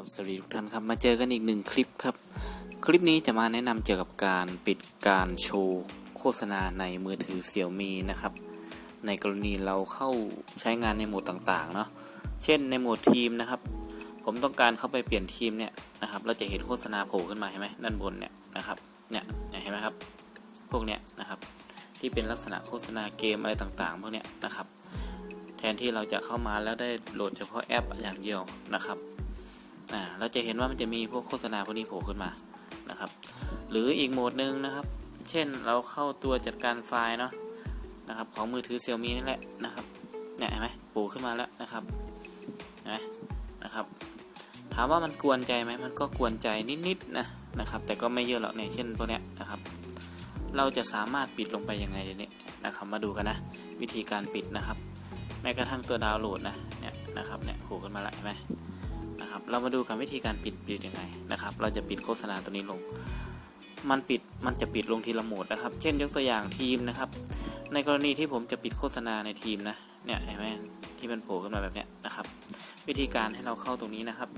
ครับสวัสดีทุกท่านครับมาเจอกันอีกหนึ่งคลิปครับ คลิปนี้จะมาแนะนำเกี่ยวกับการปิดการโชว์โฆษณาในมือถือเสี่ยวมีนะครับ ในกรณีเราเข้าใช้งานในโหมดต่างๆเนาะเช่นในโหมดทีมนะครับ ผมต้องการเข้าไปเปลี่ยนทีมเนี่ยนะครับเราจะเห็นโฆษณาโผล่ขึ้นมาเห็นไหมด้านบนเนี่ยนะครับเนี่ยเห็นไหมครับ พวกเนี้ยนะครับ ที่เป็นลักษณะโฆษณาเกมอะไรต่างๆ พวกเนี้ยนะครับ แทนที่เราจะเข้ามาแล้วได้โหลดเฉพาะแอปอย่างเดียวนะครับ อ่าเราจะเห็นว่ามันจะมีพวกโฆษณาพวกนี้โผล่ขึ้นมานะครับ หรืออีกโหมดหนึ่งนะครับ เช่นเราเข้าตัวจัดการไฟล์เนาะนะครับของมือถือเซี่ยมี่นี่แหละนะครับเนี่ยเห็นไหมโผล่ขึ้นมาแล้วนะครับเห็นไหมนะครับ ถามว่ามันกวนใจไหมมันก็กวนใจนิดๆนะนะครับ แต่ก็ไม่เยอะหรอกเนี่ยเช่นพวกเนี้ยนะครับ เราจะสามารถปิดลงไปยังไงเดี๋ยวนี้นะครับมาดูกันนะ วิธีการปิดนะครับ แม้กระทั่งตัวดาวน์โหลดนะเนี่ยนะครับเนี่ยโผล่ขึ้นมาแล้วเห็นไหม นะครับเรามาดูกันวิธีการปิดปิดยังไงนะครับ เราจะปิดโฆษณาตัวนี้ลง มันปิดมันจะปิดลงทีละโหมดนะครับ เช่นยกตัวอย่างทีมนะครับ ในกรณีที่ผมจะปิดโฆษณาในทีมนะเนี่ยเห็นไหมที่มันโผล่ขึ้นมาแบบเนี้ยนะครับ วิธีการให้เราเข้าตรงนี้นะครับ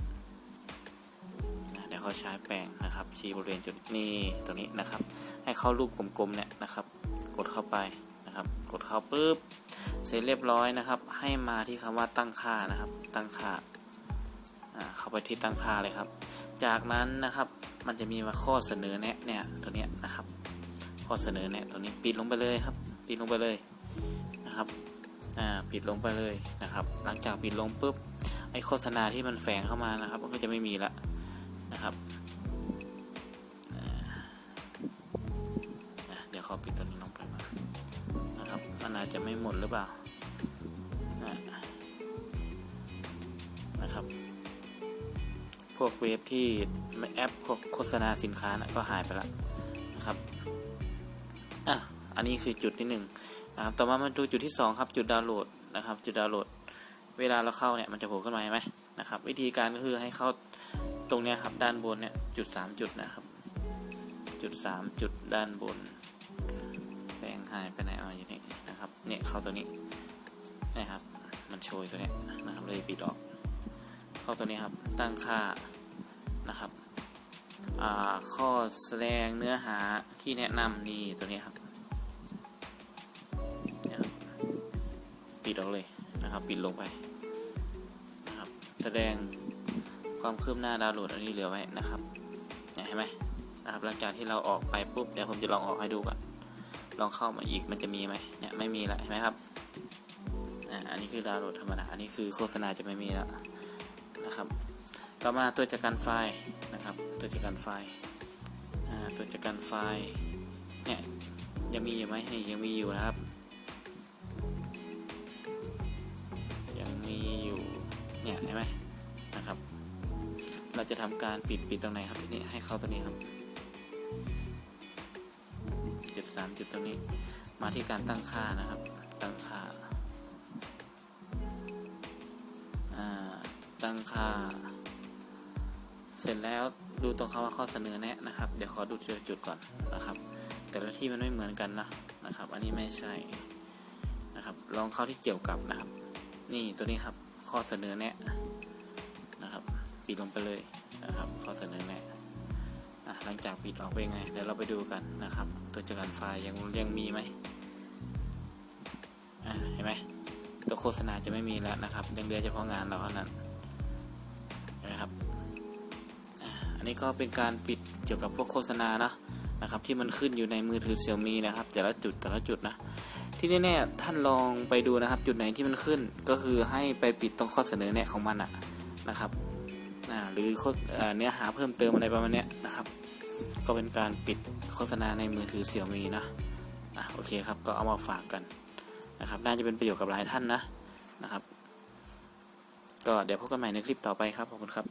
เดี๋ยวเขาใช้แป้งนะครับ ชี้บริเวณจุดนี้ตรงนี้นะครับ ให้เข้ารูปกลมๆเนี่ยนะครับ กดเข้าไปนะครับ กดเข้าปุ๊บเสร็จเรียบร้อยนะครับ ให้มาที่คำว่าตั้งค่านะครับ ตั้งค่า เข้าไปที่ตั้งค่าเลยครับ จากนั้นนะครับมันจะมีมาข้อเสนอแนะเนี่ยตัวเนี้ยนะครับ ข้อเสนอแนะตัวนี้ปิดลงไปเลยครับ ปิดลงไปเลยนะครับอ่าปิดลงไปเลยนะครับ หลังจากปิดลงปุ๊บไอโฆษณาที่มันแฝงเข้ามานะครับ ก็จะไม่มีละนะครับเดี๋ยวเขาปิดตัวนี้ลงไปมานะครับมันอาจจะไม่หมดหรือเปล่านะครับ วกเว็บที่แอปโฆษณาสินค้านะก็หายไปแล้วนะครับอะอันนี้คือจุดที่หนึ่งนะครับต่อมามาดูจุดที่สองครับจุดดาวน์โหลดนะครับ จุดดาวน์โหลด เวลาเราเข้าเนี่ยมันจะโผล่ขึ้นมาไหมนะครับ วิธีการก็คือให้เข้าตรงเนี้ยครับด้านบนเนี่ยจุดสามจุดนะครับ จุดสามจุดด้านบนแปลงหายไปไหนเอาอยู่นี่นะครับเนี่ยเข้าตัวนี้นะครับ มันโชยตัวเนี้ยนะครับเลยปิดออก เข้าตัวนี้ครับตั้งค่า ข้อแสดงเนื้อหาที่แนะนำนี่ตัวนี้ครับปิดออกเลยนะครับ ปิดลงไปนะครับ แสดงความคืบหน้าดาวน์โหลดอันนี้เหลือไว้นะครับเห็นไหมนะครับหลังจากที่เราออกไปปุ๊บเดี๋ยวผมจะลองออกให้ดูก่อนลองเข้ามาอีกมันจะมีไหมเนี่ยไม่มีละเห็นไหมครับอ่าอันนี้คือดาวน์โหลดธรรมดาอันนี้คือโฆษณาจะไม่มีแล้วนะครับ ต่อมาตัวจัดการไฟล์นะครับ ตัวจัดการไฟล์ตัวจัดการไฟล์เนี่ยยังมีอยู่ไหมนี่ยังมีอยู่นะครับ ยังมีอยู่เนี่ยเห็นไหมนะครับ เราจะทำการปิดปิดตรงไหนครับที่นี้ให้เข้าตัวนี้ครับจุดสามจุดตรงนี้ มาที่การตั้งค่านะครับ ตั้งค่าตั้งค่า เสร็จแล้วดูตรงคำว่าข้อเสนอแนะนะครับ เดี๋ยวขอดูจุดก่อนนะครับ แต่ละที่มันไม่เหมือนกันนะนะครับ อันนี้ไม่ใช่นะครับ ลองเข้าที่เกี่ยวกับนะครับ นี่ตัวนี้ครับข้อเสนอแนะนะครับปิดลงไปเลยนะครับ ข้อเสนอแนะหลังจากปิดออกไปไงเดี๋ยวเราไปดูกันนะครับ ตัวจัดการไฟล์ยังยังมีไหมเห็นไหมตัวโฆษณาจะไม่มีแล้วนะครับยังเหลือเฉพาะงานเราเท่านั้น อันนี้ก็เป็นการปิดเกี่ยวกับพวกโฆษณานะนะครับที่มันขึ้นอยู่ในมือถือเซี่ยมีนะครับ แต่ละจุดแต่ละจุดนะที่แน่ๆท่านลองไปดูนะครับ จุดไหนที่มันขึ้นก็คือให้ไปปิดตรงข้อเสนอแนะของมันอะนะครับหรือเนื้อหาเพิ่มเติมอะไรประมาณนี้นะครับ ก็เป็นการปิดโฆษณาในมือถือเซี่ยมีนะอะโอเคครับก็เอามาฝากกันนะครับ น่าจะเป็นประโยชน์กับหลายท่านนะนะครับ ก็เดี๋ยวพบกันใหม่ในคลิปต่อไปครับขอบคุณครับ